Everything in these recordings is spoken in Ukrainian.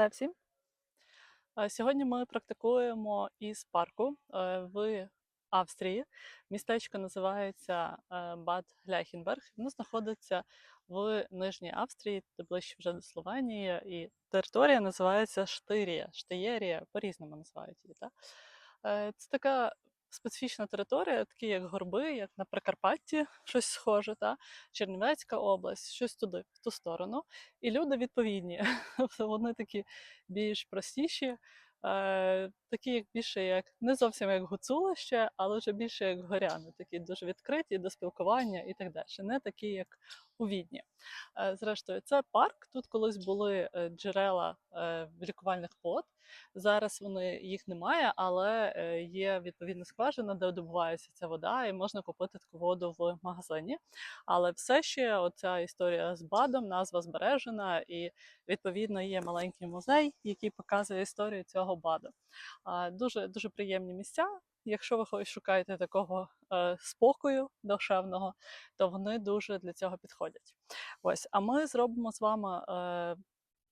Вітаю всім! Е, Сьогодні ми практикуємо із парку е, в Австрії. Містечко називається е, Бад Гляхенберг. Воно знаходиться в Нижній Австрії, ближче вже до Словенії, і територія називається Штирія, Штиєрія, по-різному називають її. Так? Це така специфічна територія, такі як горби, як на Прикарпатті, щось схоже, та? Чернівецька область, щось туди, в ту сторону. І люди відповідні. Вони такі більш простіші, е, такі як більше як не зовсім як гуцулище, але вже більше як горяни, такі дуже відкриті до спілкування і так далі. Не такі, як у Відні. Е, Зрештою, це парк. Тут колись були е, джерела е, лікувальних вод. Зараз вони їх немає, але є відповідна скважина, де добувається ця вода, і можна купити таку воду в магазині. Але все ще оця історія з БАДом, назва збережена, і відповідно є маленький музей, який показує історію цього БАДу. Дуже дуже приємні місця. Якщо ви шукаєте такого е, спокою душевного, то вони дуже для цього підходять. Ось, а ми зробимо з вами е,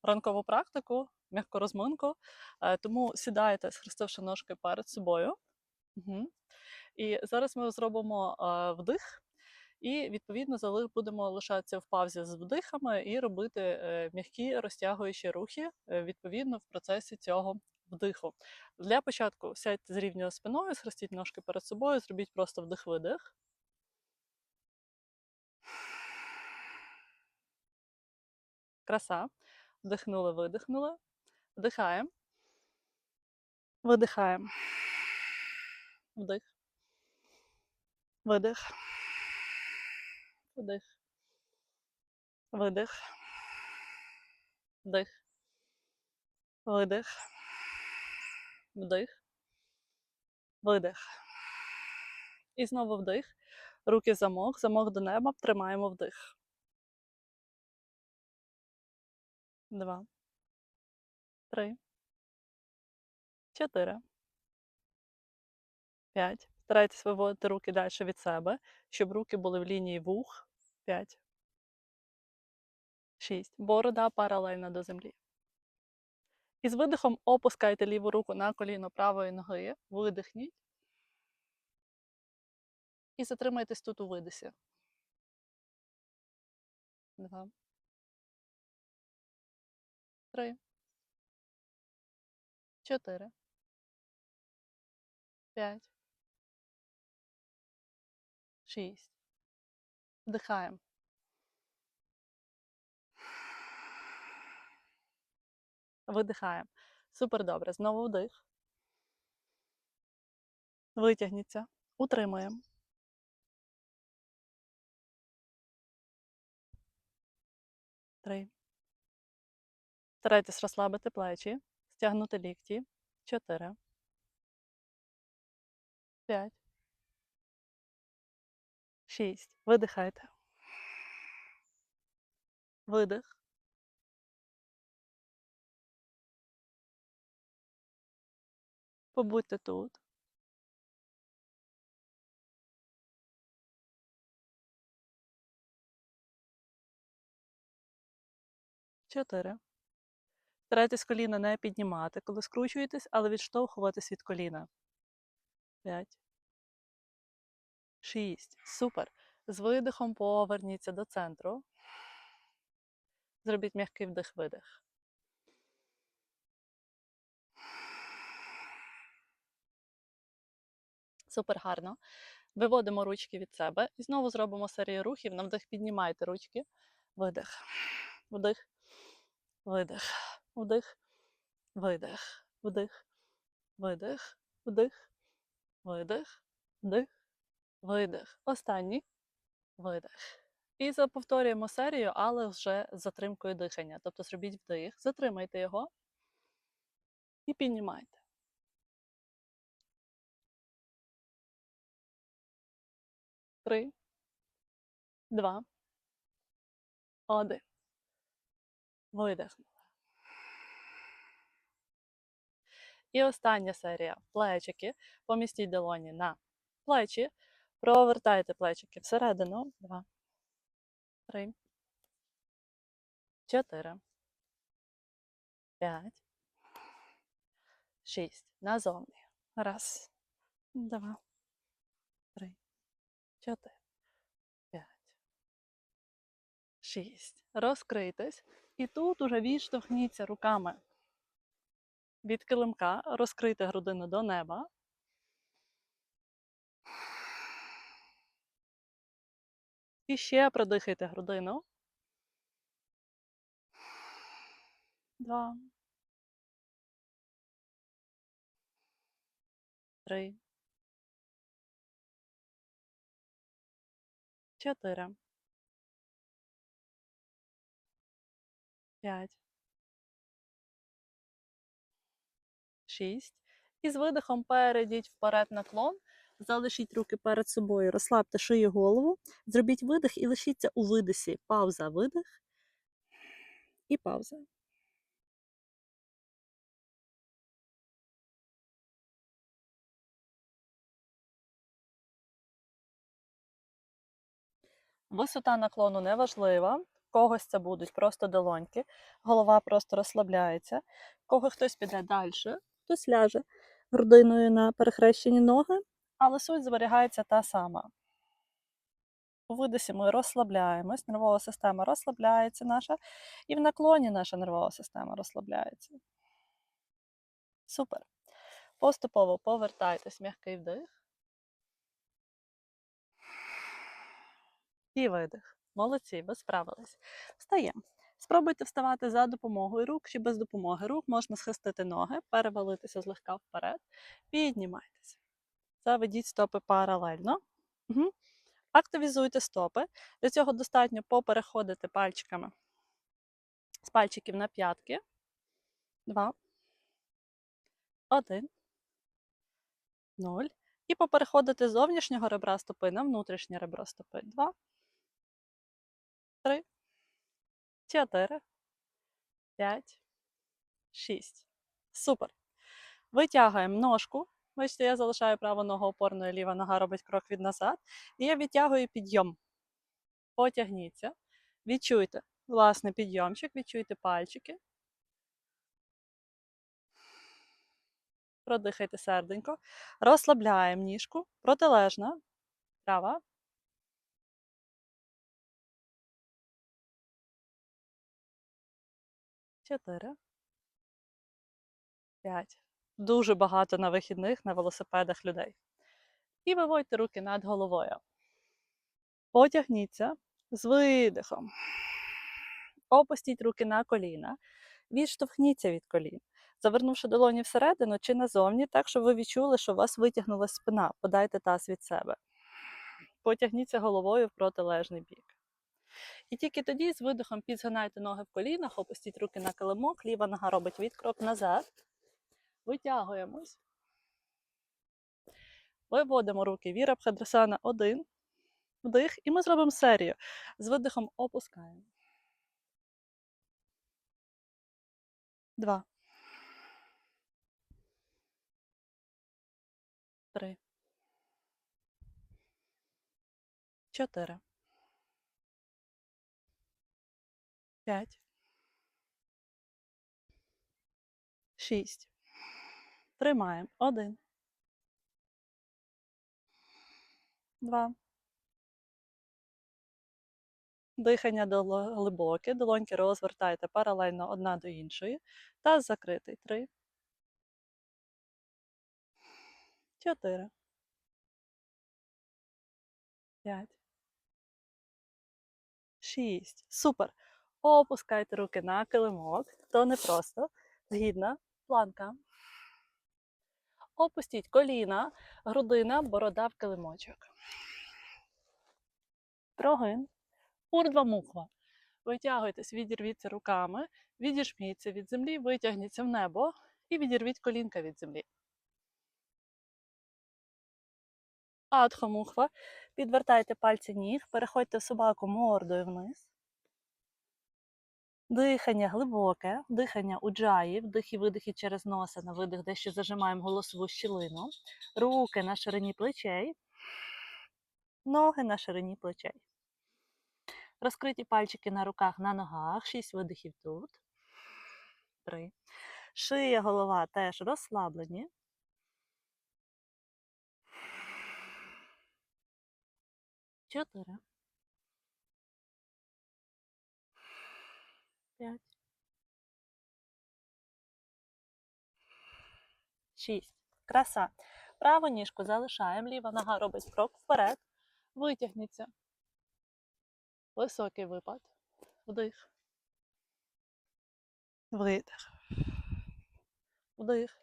ранкову практику, м'яку розминку. Е, тому сідайте, схрестивши ножки перед собою. Угу. І зараз ми зробимо е, вдих. І відповідно будемо лишатися в паузі з вдихами і робити е, м'які розтягуючі рухи е, відповідно в процесі цього вдиху. Для початку сядьте з рівною спиною, схрестіть ножки перед собою, зробіть просто вдих-видих. Краса. Вдихнули, видихнули. Вдихаємо. Видихаємо. Вдих. Видих. Вдих. Видих. Вдих. Видих. Вдих. Видих. І знову вдих. Руки замок, замок до неба. Тримаємо вдих. Два. Три. Чотири. П'ять. Старайтесь виводити руки далі від себе, щоб руки були в лінії вух. П'ять. Шість. Борода паралельна до землі. І з видихом опускайте ліву руку на коліно правої ноги. Видихніть. І затримайтесь тут у видисі. Два. Три. Чотири. П'ять. Шість. Вдихаємо. Видихаємо. Супер добре. Знову вдих. Витягніться. Утримуємо. Три. Старайтесь розслабити плечі, стягнути лікті. Чотири. П'ять. Шість. Видихайте. Видих. Побудьте тут. Чотири. Старайтесь коліна не піднімати, коли скручуєтесь, але відштовхуватись від коліна. П'ять. Шість. Супер. З видихом поверніться до центру. Зробіть м'який вдих-видих. Супер гарно. Виводимо ручки від себе і знову зробимо серію рухів. На вдих піднімайте ручки. Видих. Вдих. Видих. Вдих. Видих. Вдих. Видих. Вдих. Видих. Вдих. Видих. Останній. Видих. І повторюємо серію, але вже з затримкою дихання. Тобто зробіть вдих, затримайте його і піднімайте. Три, два, один. Видихнули. І остання серія. Плечики. Помістіть долоні на плечі. Провертайте плечики всередину. Два, три, чотири, П'ять. Шість. Назовні. Раз. Два. Три. Чотири. П'ять. Шість. Розкрийтесь. І тут уже відштовхніться руками від килимка, розкрийте грудину до неба. І ще продихайте грудину. Два. Три. Чотири. П'ять. Шість. І з видихом перейдіть вперед наклон. Залишіть руки перед собою, розслабте шию голову, зробіть видих і лишіться у видисі. Пауза, видих і пауза. Висота наклону не важлива. Когось це будуть просто долоньки, голова просто розслабляється. Кого хтось піде далі, хтось ляже грудиною на перехрещені ноги, але суть зберігається та сама. У видисі ми розслабляємось, нервова система розслабляється наша, і в наклоні наша нервова система розслабляється. Супер. Поступово повертайтесь, м'який вдих. І видих. Молодці, ви справились. Встаємо. Спробуйте вставати за допомогою рук чи без допомоги рук. Можна схрестити ноги, перевалитися злегка вперед. Піднімайтеся. Заведіть стопи паралельно. Угу. Активізуйте стопи. Для цього достатньо попереходити пальчиками з пальчиків на п'ятки. Два. Один. Нуль. І попереходити з зовнішнього ребра стопи на внутрішнє ребро стопи. Два. Три. Чотири. П'ять. Шість. Супер. Витягуємо ножку. Бачите, я залишаю праву ногу опорною, ліва нога робить крок від назад. І я відтягую підйом. Потягніться. Відчуйте власне підйомчик, відчуйте пальчики. Продихайте серденько. Розслабляємо ніжку. Протилежна. Права. Чотири. П'ять. Дуже багато на вихідних на велосипедах людей. І виводьте руки над головою. Потягніться з видихом. Опустіть руки на коліна. Відштовхніться від колін, завернувши долоні всередину чи назовні, так, щоб ви відчули, що у вас витягнула спина. Подайте таз від себе. Потягніться головою в протилежний бік. І тільки тоді з видихом підзгинайте ноги в колінах, опустіть руки на килимок, ліва нога робить відкрок назад. Витягуємось. Виводимо руки Віра Бхадрасана один. Вдих. І ми зробимо серію. З видихом опускаємо. Два. Три. Чотири. П'ять. Шість. Тримаємо. Один. Два. Дихання доло- глибоке, долоньки розвертайте паралельно одна до іншої. Таз закритий. Три. Чотири. П'ять. Шість. Супер. Опускайте руки на килимок. То не просто. Згідна. Планка. Опустіть коліна, грудина, борода в килимочок. Прогин. Урдва муква. Витягуйтесь, відірвіться руками, відіжміться від землі, витягніться в небо і відірвіть колінка від землі. Адхомухва. Підвертайте пальці ніг, переходьте собаку мордою вниз. Дихання глибоке, дихання уджаї, вдих і видихи через носа на видих, дещо зажимаємо голосову щілину. Руки на ширині плечей, ноги на ширині плечей. Розкриті пальчики на руках, на ногах, шість видихів тут. Три. Шия, голова теж розслаблені. Чотири. П'ять. Шість. Краса. Праву ніжку залишаємо, ліва нога робить крок вперед. Витягніться. Високий випад. Вдих. Видих. Вдих.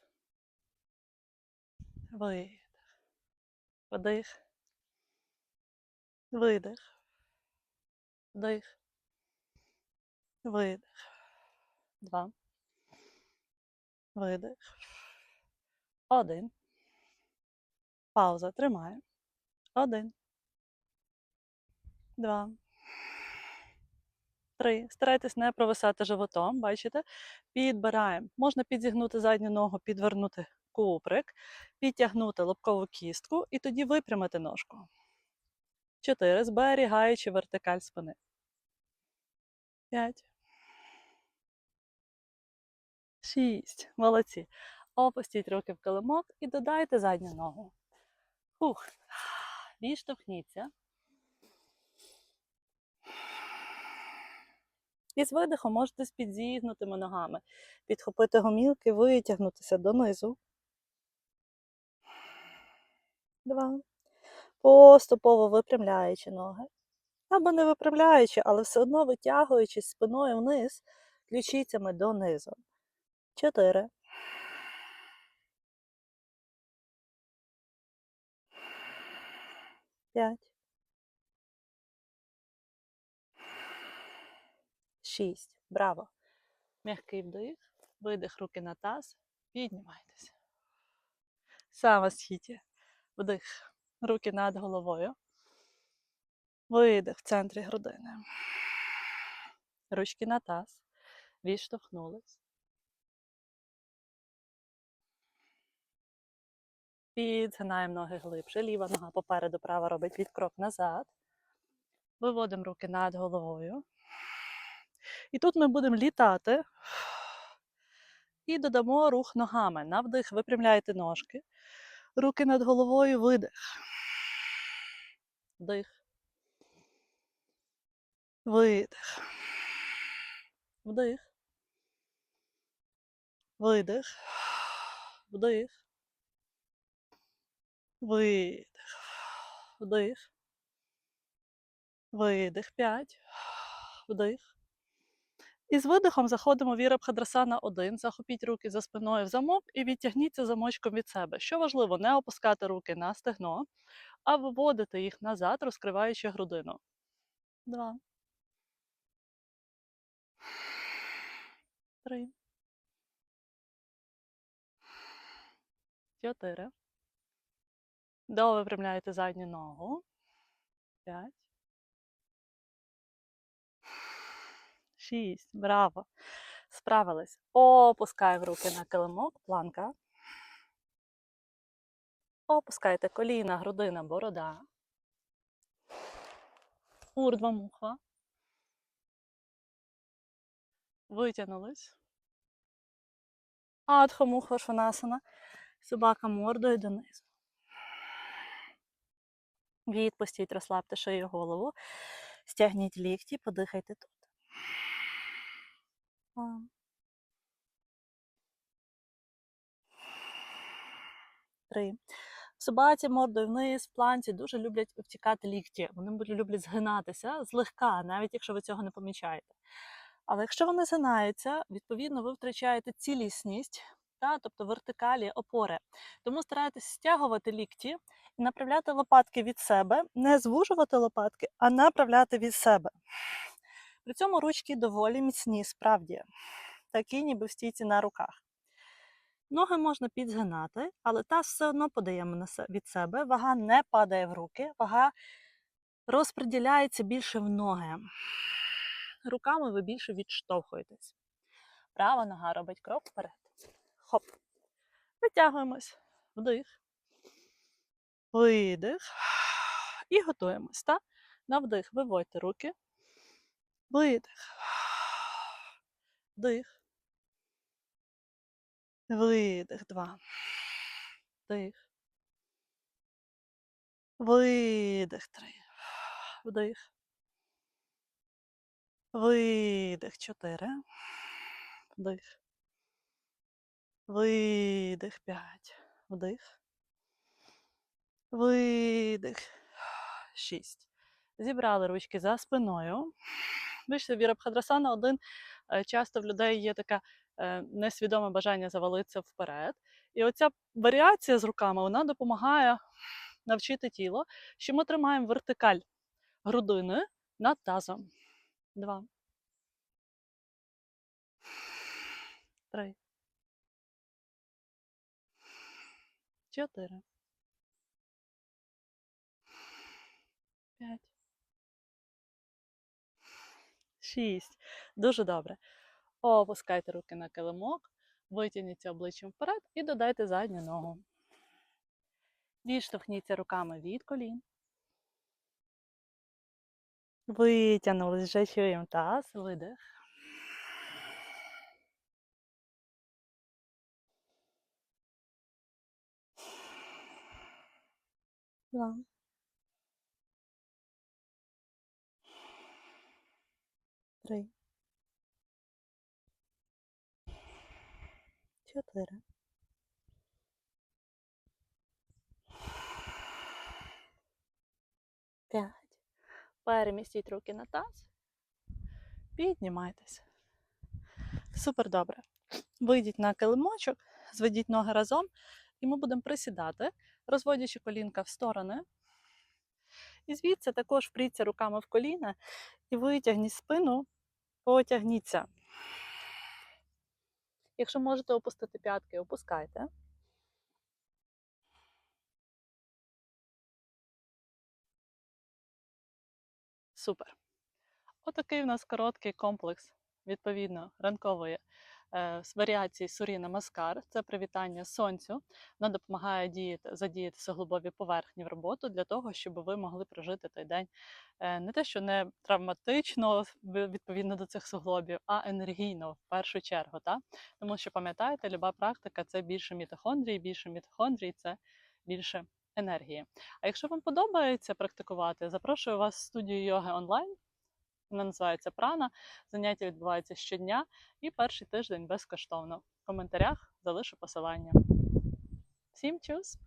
Видих. Вдих. Видих. Вдих. Видих. Два. Видих. Один. Пауза. Тримаємо. Один. Два. Три. Старайтесь не провисати животом. Бачите? Підбираємо. Можна підзігнути задню ногу, підвернути куприк, підтягнути лобкову кістку і тоді випрямити ножку. Чотири. Зберігаючи вертикаль спини. П'ять. Шість. Молодці. Опустіть руки в килимок і додайте задню ногу. Хух. Відштовхніться. І з видихом можете з підзігнутими ногами підхопити гомілки, витягнутися донизу. Два. Поступово випрямляючи ноги. Або не випрямляючи, але все одно витягуючись спиною вниз, ключицями донизу. Чотири. П'ять. Шість. Браво. М'який вдих, видих руки на таз, піднімайтеся. Саме схіті. Вдих. Руки над головою. Видих в центрі грудини. Ручки на таз. Відштовхнулись. Підгинаємо ноги глибше. Ліва нога попереду, права робить відкрок назад. Виводимо руки над головою. І тут ми будемо літати. І додамо рух ногами. На вдих випрямляєте ножки. Руки над головою, видих. Вдих. Видих. Вдих. Видих. Вдих. Видих. Вдих. Видих. П'ять. Вдих. І з видихом заходимо в Вірабхадрасана 1. Захопіть руки за спиною в замок і відтягніться замочком від себе. Що важливо, не опускати руки на стегно, а виводити їх назад, розкриваючи грудину. Два. Три. Чотири. Довипрямляєте задню ногу. П'ять. Шість. Браво. Справились. Опускаємо руки на килимок. Планка. Опускайте коліна, грудина, борода. Урдва муха. Витягнулись. Адха муха шванасана. Собака мордою донизу. Відпустіть, розслабте шию голову. Стягніть лікті, подихайте тут. Три. Собаці мордою вниз, в планці дуже люблять втікати лікті. Вони люблять згинатися злегка, навіть якщо ви цього не помічаєте. Але якщо вони згинаються, відповідно, ви втрачаєте цілісність, та, тобто вертикалі опори. Тому старайтесь стягувати лікті і направляти лопатки від себе, не звужувати лопатки, а направляти від себе. При цьому ручки доволі міцні, справді, такі ніби в стійці на руках. Ноги можна підзгинати, але таз все одно подаємо від себе. Вага не падає в руки, вага розподіляється більше в ноги. Руками ви більше відштовхуєтесь. Права нога робить крок вперед. Хоп. Витягуємось. Вдих. Видих. І готуємось. Та? На вдих виводьте руки. Видих. Вдих. Видих. Два. Вдих. Видих. Три. Вдих. Видих. Чотири. Вдих. Видих. П'ять. Вдих. Видих. Шість. Зібрали ручки за спиною. Вийшли Вірабхадрасана один. Е, Часто в людей є таке е, несвідоме бажання завалитися вперед. І оця варіація з руками вона допомагає навчити тіло, що ми тримаємо вертикаль грудини над тазом. Два. Три. Чотири. П'ять. Шість. Дуже добре. Опускайте руки на килимок, витягніться обличчям вперед і додайте задню ногу. Відштовхніться руками від колін. Витягнули, вже чуємо таз, видих. Два. Три. Чотири. П'ять. Перемістіть руки на таз. Піднімайтеся. Супер добре. Вийдіть на килимочок, зведіть ноги разом, і ми будемо присідати, розводячи колінка в сторони. І звідси також впріться руками в коліна і витягніть спину, потягніться. Якщо можете опустити п'ятки, опускайте. Супер. Отакий у нас короткий комплекс, відповідно, ранкової з варіації Суріна Маскар. Це привітання сонцю. Вона допомагає діяти, задіяти суглобові поверхні в роботу для того, щоб ви могли прожити той день е, не те, що не травматично відповідно до цих суглобів, а енергійно в першу чергу. Та? Тому що пам'ятаєте, люба практика це більше мітохондрій, більше мітохондрій це більше енергії. А якщо вам подобається практикувати, запрошую вас в студію йоги онлайн. Вона називається Прана. Заняття відбуваються щодня і перший тиждень безкоштовно. В коментарях залишу посилання. Всім чус!